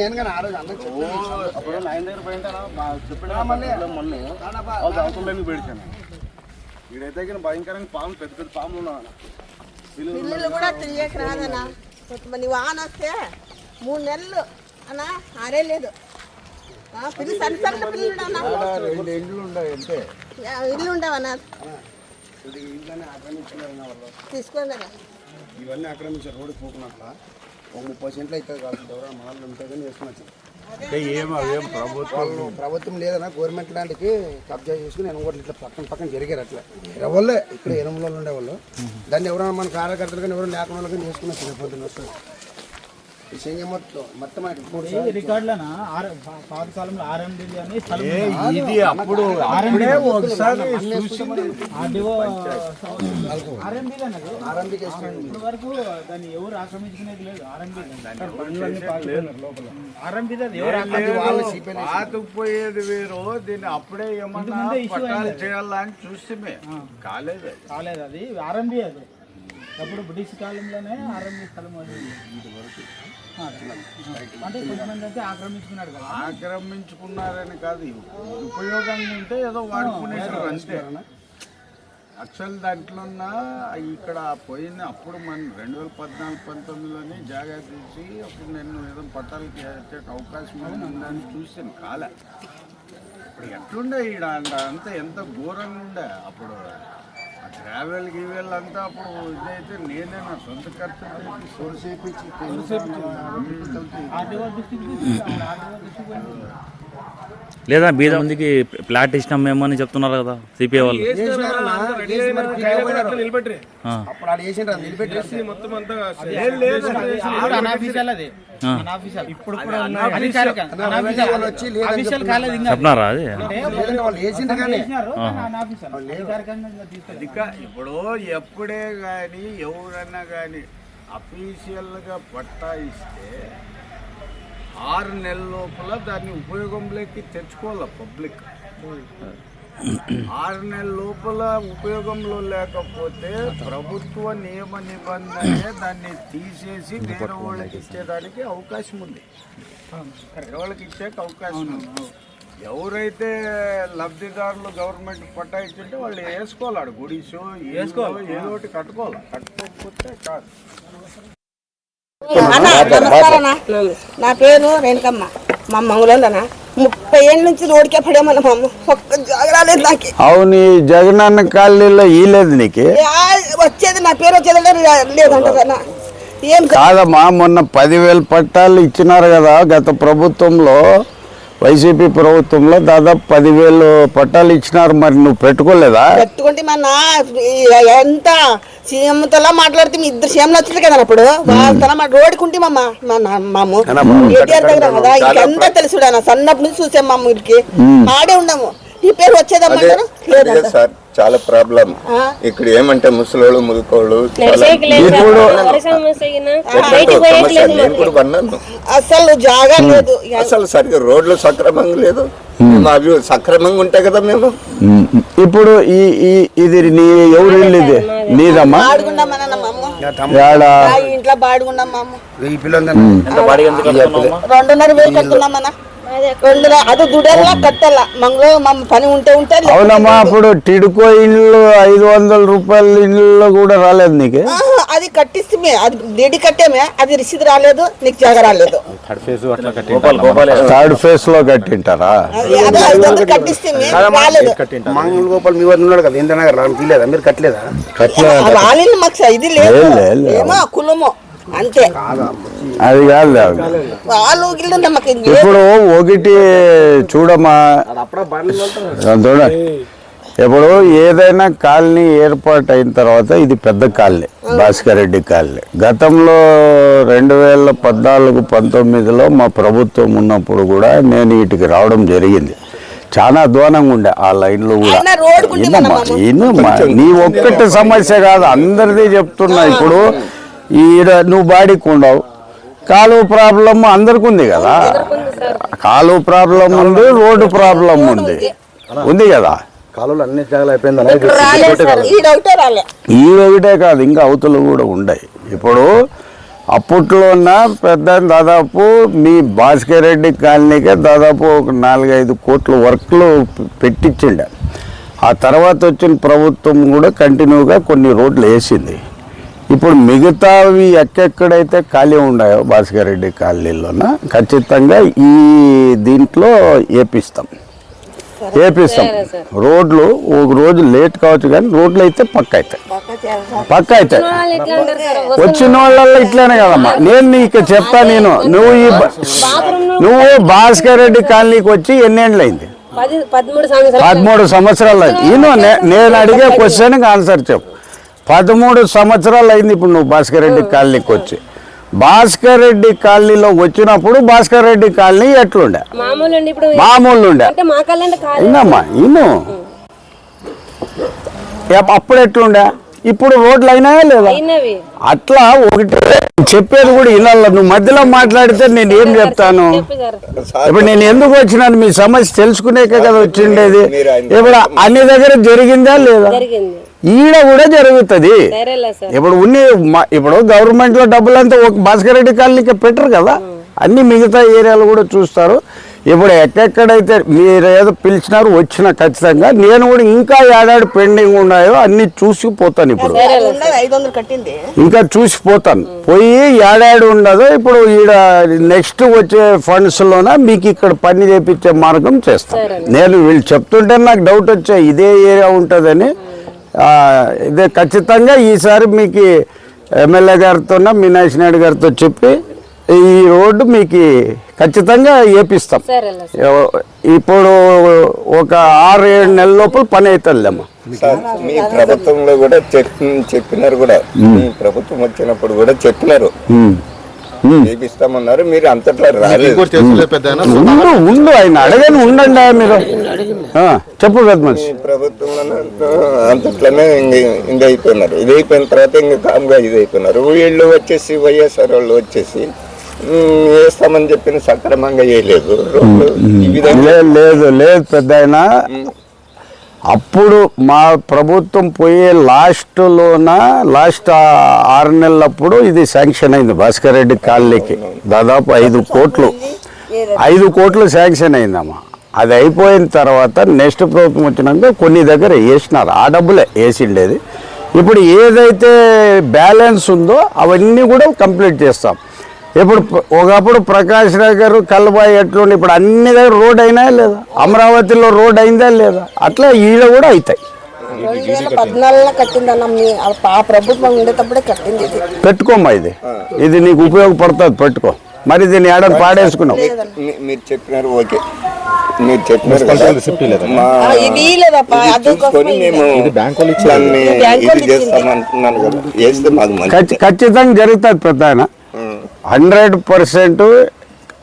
నేను కానీ ఆ రోజు దగ్గర పోయింటారా మొన్న పెడిచాను వీడైతే కానీ భయంకరంగా పెద్ద పెద్ద పాములు ఉన్నాయన్న పిల్లలు కూడా తిరిగేకి రాదన్నా. కొంతమంది వాన వస్తే మూడు నెలలు అన్నా ఆరే లేదు. పిల్లి సన్న పిల్లలు ఇల్లు ఉండవు తీసుకోండి ఇవన్నీ ఆక్రమించారు రోడ్డు పోకున్నట్లా. ఒక ముప్పై సెంట్లు అవుతుంది కాదు దూరం మనల్ని ఉంటే కానీ వేసుకున్నచ్చు వాళ్ళు ప్రభుత్వం లేదన్నా గవర్నమెంట్ ల్యాండ్కి కబ్జా చేసుకుని ఎనుగోట్లు ఇట్లా పక్కన పక్కన జరిగారు అట్లా. ఎవళ్ళే ఇక్కడ ఎనుమలలో ఉండేవాళ్ళు. దాన్ని ఎవరైనా మన కార్యకర్తలు కానీ ఎవరైనా లేకుండా కానీ చేసుకున్నచ్చు రేపు పొద్దున్న వస్తుంది సంఖ్య మొత్తం మొత్తం అటు మూడు సార్లు రికార్డులనా పాత కాలంలో ఆర్ఎండి అని ఇది అప్పుడు అప్పుడే ఒకసారి చూసింది ఆర్డీఓ ఆర్ఎండి వరకు దాన్ని ఎవరు ఆక్రమించుకునేది లేదు R M D R M D ఎవరు సిపిఎల్ పాతుకుపోయేది వేరు దీన్ని అప్పుడే ఏమన్నా పట్టాలు చేయాలని చూస్తే కాలేదు. కాలేదు అది ఆర్ఎంబి అది అప్పుడు బ్రిటిష్ కాలంలోనే ఆర్ఎంబి స్థలం అది ఆ, అంటే కొంతమంది అయితే కదా. ఆక్రమించుకున్నారని కాదు ఉపయోగంగా ఉంటే ఏదో వాడుకునేసారు అంతే. అసలు దాంట్లో ఉన్న ఇక్కడ పోయిన అప్పుడు మన రెండు వేల పద్నాలుగు పంతొమ్మిదిలోని జాగా తీసి అప్పుడు నేను ఏదో పట్టాలకి వచ్చే అవకాశం ఉందని చూసాను కాలే. ఇప్పుడు ఎట్లుండే ఈడ అంత ఎంత ఘోరంగా ఉండే అప్పుడు. ట్రావెల్ గీవెల్ అంతా అప్పుడు ఇదైతే నేనే నా సొంత ఖర్చు పెట్టి ఆర్డీఓ లేదా బీద మందికి ప్లాట్ ఇచ్చినాం మేము అని చెప్తున్నారు కదా సిపిఐ వాళ్ళు. అది. ఇప్పుడు ఎప్పుడే కానీ ఎవరన్నా కానీ అఫీషియల్గా పట్టా ఇస్తే ఆరు నెలల లోపల దాన్ని ఉపయోగంలోకి తెచ్చుకోవాలి పబ్లిక్. ఆరు నెలల లోపల ఉపయోగంలో లేకపోతే ప్రభుత్వ నియమ నిబంధనే దాన్ని తీసేసి వేరే వాళ్ళకి ఇచ్చేదానికి అవకాశం ఉంది. వేరే వాళ్ళకి ఇచ్చే అవకాశం ఉంది. ఎవరైతే లబ్ధిదారులు గవర్నమెంట్ పట్టా ఇచ్చింటే వాళ్ళు వేసుకోవాలి. ఆడ గుడిసో వేసుకోవాలి. ఏదో ఒకటి కట్టుకోవాలి. కట్టుకోకపోతే కాదు అన్న. నా పేరు రేణుకమ్మ. మా మంగళూరులోనా ముప్పై ఏళ్ళ నుంచి రోడ్కే పడేమన్న మా అమ్మ. ఒక్క జాగరాలేదు నాకు. అవును ఈ జగనన్న కాలనీలో ఈలేదు నీకు? వచ్చేది నా పేరు వచ్చేది లేదు- లేదంటారన్న ఏం కాదమ్మా మొన్న పదివేల పట్టాలు ఇచ్చినారు కదా గత ప్రభుత్వంలో. వైసీపీ ప్రభుత్వంలో దాదాపు పదివేలు పట్టాలు ఇచ్చినారు. మరి నువ్వు పెట్టుకోలేదా? పెట్టుకుంటే మా నా ఎంత సీఎంతోలా మాట్లాడితే మీ ఇద్దరు సీఎంలు వచ్చింది కదా అప్పుడు? మా మా మాము. కేటీఆర్ దగ్గర కదా ఇంకెంత తెలుసు నా? సన్నప్పటి నుంచి చూసాం మా ఊరికి. ఆడే ఉన్నాము. నీ పేరు వచ్చేదమ్మంటారు లేదంట సార్ చాలా ప్రాబ్లం. ఇక్కడ ఏమంటే ముసలోళ్ళు ముదుకోళ్ళు నేను కూడా పన్నాను. అసలు జాగా లేదు. అసలు సరిగ్గా రోడ్లు సక్రమంగా లేదు. అవి సక్రమంగా ఉంటాయి కదా మేము. ఇప్పుడు ఈ ఈ ఇది నీ ఎవరు ఇది నీదమ్మా? ఇంట్లో పిల్లలు రెండున్నర వేలు కట్టుకున్నామన్న అది దుడల్లా కట్టాల మంగళ మా పని ఉంటే ఉంటే అవునమ్మా అప్పుడు టిడుకో ఇల్లు ఐదు వందల రూపాయల ఇల్లు కూడా రాలేదు నీకు? అది కట్టిస్తే అది డేడి కట్టేమే. అది రిసీద్ రాలేదు నీకు జాగ రాలేదు. థర్డ్ ఫేస్లో కట్టింటారా? కట్టిస్తే రాలేదు. మంగళ గోపాల్ మీ వద్ద ఉన్నాడు కదా ఇంద్రనగర్ తీయలేదా మీరు కట్టలేదా? రాలేదు మాకు ఇది లేదు లేదు, లేదు. ఏమో కులము. అంతే. అది కాదు. వాళ్ళు మాకు. ఇప్పుడు ఒకటి చూడమ్మా. చూడ. ఇప్పుడు ఏదైనా కాలనీ ఏర్పాటు అయిన తర్వాత ఇది పెద్ద కాలనీ భాస్కర్ రెడ్డి కాలనీ. గతంలో రెండు వేల పద్నాలుగు పంతొమ్మిదిలో మా ప్రభుత్వం ఉన్నప్పుడు కూడా నేను వీటికి రావడం జరిగింది. చాలా అధ్వానంగా ఉండే ఆ లైన్లో కూడా. ఇన్నమ్మా. నీ ఒక్కటి సమస్య కాదు అందరిది చెప్తున్నా. ఇప్పుడు ఈడ నువ్వు బాడీకి ఉండవు కాలువ ప్రాబ్లం అందరికి ఉంది కదా. కాలువ ప్రాబ్లం ఉంది రోడ్డు ప్రాబ్లం ఉంది. ఉంది కదా. ఈ ఒకటే కాదు. ఇంకా అవతలు కూడా ఉన్నాయి ఇప్పుడు అప్పట్లోన పెద్ద దాదాపు మీ భాస్కర్ రెడ్డి కాలనీకే దాదాపు ఒక నాలుగైదు కోట్ల వర్క్లు పెట్టించిండ ఆ తర్వాత వచ్చిన ప్రభుత్వం కూడా కంటిన్యూగా కొన్ని రోడ్లు వేసింది. ఇప్పుడు మిగతావి ఎక్కడైతే ఖాళీ ఉన్నాయో భాస్కర్ రెడ్డి కాలనీలోన ఖచ్చితంగా ఈ దీంట్లో వేపిస్తాం వేపిస్తాం రోడ్లు ఒక రోజు లేట్ కావచ్చు కానీ రోడ్లు అయితే పక్క అవుతాయి పక్క అవుతాయి వచ్చిన వాళ్ళల్లో ఇట్లానే కదమ్మా. నేను నీకు చెప్తా నేను. నువ్వు ఈ నువ్వు భాస్కర్ రెడ్డి కాలనీకి వచ్చి ఎన్నేళ్ళు అయింది పది పదమూడు సంవత్సరాలు. అయింది నేను అడిగే క్వశ్చన్కి ఆన్సర్ చెప్పు. పదమూడు సంవత్సరాలు అయింది ఇప్పుడు నువ్వు భాస్కర్ రెడ్డి కాలనీకి వచ్చి. భాస్కర్ రెడ్డి కాలనీలో వచ్చినప్పుడు భాస్కర్ రెడ్డి కాలనీ ఎట్లుండే? మామూలు ఉండే ఇన్నమ్మా ఇన్ను. అప్పుడు ఎట్లుండే? ఇప్పుడు రోడ్లు అయినాయా లేదా? అట్లా ఒకటి చెప్పేది కూడా వినాల? నువ్వు మధ్యలో మాట్లాడితే నేను ఏం చెప్తాను? చెప్పు సార్ ఇప్పుడు నేను ఎందుకు వచ్చినాను? మీ సమస్య తెలుసుకునేకే కదా వచ్చిండేది. ఇప్పుడు అన్ని దగ్గర జరిగిందా లేదా? జరిగింది. ఈడ కూడా జరుగుతుంది. సరేలే సార్. ఇప్పుడు ఉన్ని మ- ఇప్పుడు గవర్నమెంట్లో డబ్బులంతా ఒక భాస్కర్ రెడ్డి కాలనీకి పెట్టరు కదా? అన్ని మిగతా ఏరియాలు కూడా చూస్తారు. ఇప్పుడు ఎక్కడెక్కడైతే మీరు ఏదో పిలిచినారు వచ్చిన ఖచ్చితంగా. నేను కూడా ఇంకా ఏడాది పెండింగ్ ఉన్నాయో అన్ని చూసిపోతాను ఇప్పుడు. ఇంకా చూసిపోతాను. పోయి ఏడాది ఉండదు. ఇప్పుడు ఈడ నెక్స్ట్ వచ్చే ఫండ్స్ లోన మీకు ఇక్కడ పని చేపించే మార్గం చేస్తాను. నేను వీళ్ళు చెప్తుంటే నాకు డౌట్ వచ్చా ఇదే ఏరియా ఉంటుందని ఇదే ఖచ్చితంగా ఈసారి మీకు ఎమ్మెల్యే గారితో మీనాక్షి నాయుడు గారితో చెప్పి ఈ రోడ్డు మీకు ఖచ్చితంగా ఎవ- ఇప్పుడు ఒక ఆరు ఏడు నెలల లోపల పని అవుతుందమ్మా మీ ప్రభుత్వంలో కూడా చెప్పి చెప్పినారు కూడా. మీ ప్రభుత్వం వచ్చినప్పుడు కూడా చెప్పినారు. చేపిస్తామన్నారు మీరు అంతట్లా రాలేదు. ఉండు ఆయన అడగని ఉండండి ఆయన మీరు. చెప్పు పెద్ద మనిషి. ప్రభుత్వంలో అంతట్లోనే ఇంక ఇంక అయిపోయినారు. ఇది అయిపోయిన తర్వాత ఇంక కామ్గా ఇది అయిపోయినారు. వీళ్ళు వచ్చేసి వైఎస్ఆర్ వాళ్ళు వచ్చేసి "ఉమ్, వేస్తామని చెప్పిన సక్రమంగా వేయలేదు లేదు లేదు లేదు పెద్ద అప్పుడు మా ప్రభుత్వం పోయే లాస్ట్లోన లాస్ట్ ఆరు నెలలప్పుడు ఇది శాంక్షన్ అయింది భాస్కర్ రెడ్డి కాలనీకి. దాదాపు ఐదు కోట్లు. ఐదు కోట్లు శాంక్షన్ అయిందమ్మా. అది అయిపోయిన తర్వాత నెక్స్ట్ ప్రభుత్వం వచ్చినాక కొన్ని దగ్గర వేసినారు. ఆ డబ్బులే వేసిండేది. ఇప్పుడు ఏదైతే బ్యాలెన్స్ ఉందో అవన్నీ కూడా కంప్లీట్ చేస్తాం. ఇప్పుడు ఒకప్పుడు ప్రకాష్ రావు గారు కల్బాయి ఎట్లుండి ఇప్పుడు అన్ని దగ్గర రోడ్ అయినా లేదా? అమరావతిలో రోడ్ అయిందా లేదా? అట్లా ఈడ కూడా అవుతాయి పద్నాలుగులో కట్టింది అన్న మీ ఆ ప్రభుత్వం ఉండేటప్పుడే కట్టింది పెట్టుకోమ్మా ఇది. ఇది నీకు ఉపయోగపడుతుంది పెట్టుకో. మరి దీన్ని ఏడాది పాడేసుకున్నావు మీ- మీరు చెప్పినారు ఓకే. మీరు చెప్పినారు ఖచ్చితంగా జరుగుతుంది పెద్ద ఆయన హండ్రెడ్ పర్సెంట్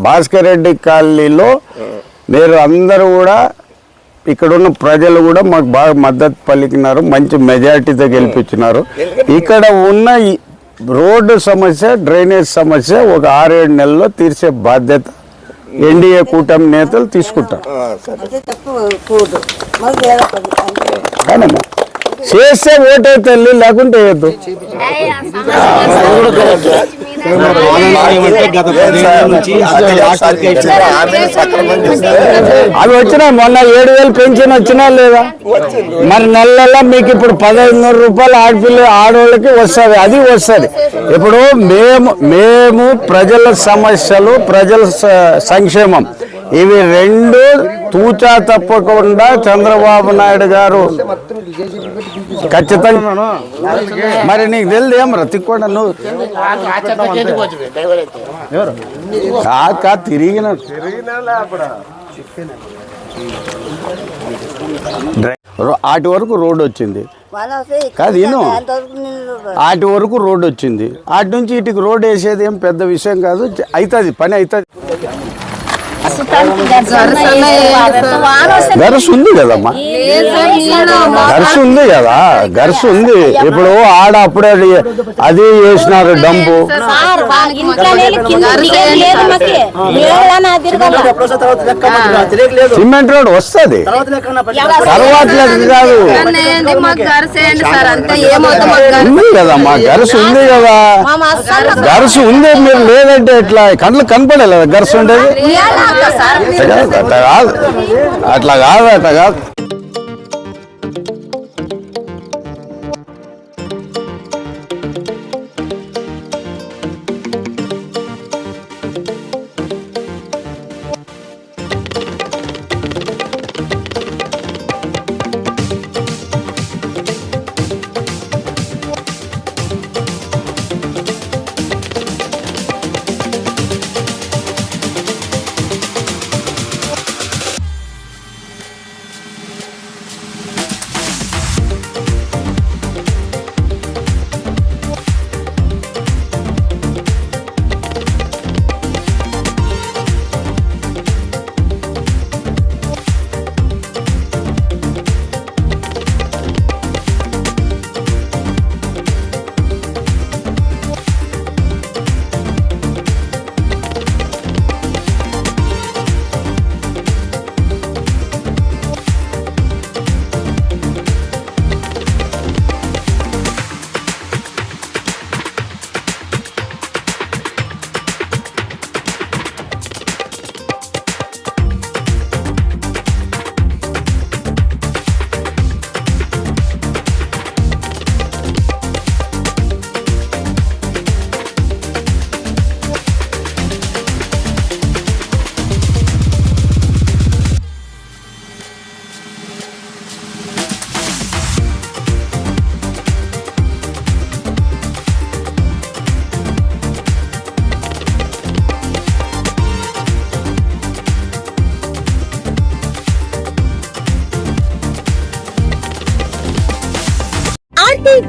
భాస్కర్ రెడ్డి కాలనీలో మీరు అందరూ కూడా ఇక్కడ ఉన్న ప్రజలు కూడా మాకు బాగా మద్దతు పలికినారు. మంచి మెజారిటీతో గెలిపించినారు. ఇక్కడ ఉన్న రోడ్డు సమస్య డ్రైనేజ్ సమస్య ఒక ఆరేడు నెలల్లో తీర్చే బాధ్యత ఎన్డీఏ కూటమి నేతలు తీసుకుంటారు. చేస్తే ఓటే తల్లి లేకుంటే వేయద్దు అవి వచ్చినా మొన్న ఏడు వేలు పెన్షన్ వచ్చినా లేదా? మరి నెల నెల మీకు ఇప్పుడు పదహైదు రూపాయలు ఆడపిల్ల ఆడవాళ్ళకి వస్తుంది అది వస్తుంది. ఇప్పుడు మేము మేము ప్రజల సమస్యలు ప్రజల స- సంక్షేమం. ఇవి రెండు తూచా తప్పకుండా చంద్రబాబు నాయుడు గారు. ఖచ్చితంగా. మరి నీకు తెలియదు ఏమరా తిక్కోండి నువ్వు కాదు తిరిగిన. రో- ఆటి వరకు రోడ్డు వచ్చింది. కాదు ఇను. ఆటి వరకు రోడ్డు వచ్చింది. ఆటి నుంచి ఇటుకి రోడ్ వేసేది ఏం పెద్ద విషయం కాదు. అవుతుంది పని అవుతుంది గరుసు ఉంది కదమ్మా? గరుసు ఉంది కదా? గరుసు ఉంది. ఇప్పుడు ఆడ అప్పుడే అది వేసినారు డంపు. సిమెంట్ రోడ్ వస్తుంది. తర్వాత కాదు. ఉంది కదమ్మా గరుసు ఉంది కదా. గరుసు ఉంది మీరు లేదంటే ఎట్లా? కండ్లు కనపడలేదు? గరుసు ఉండేది? అట్లా కాదు అట్లా కాదు అట్లా కాదు అట్లా కాదు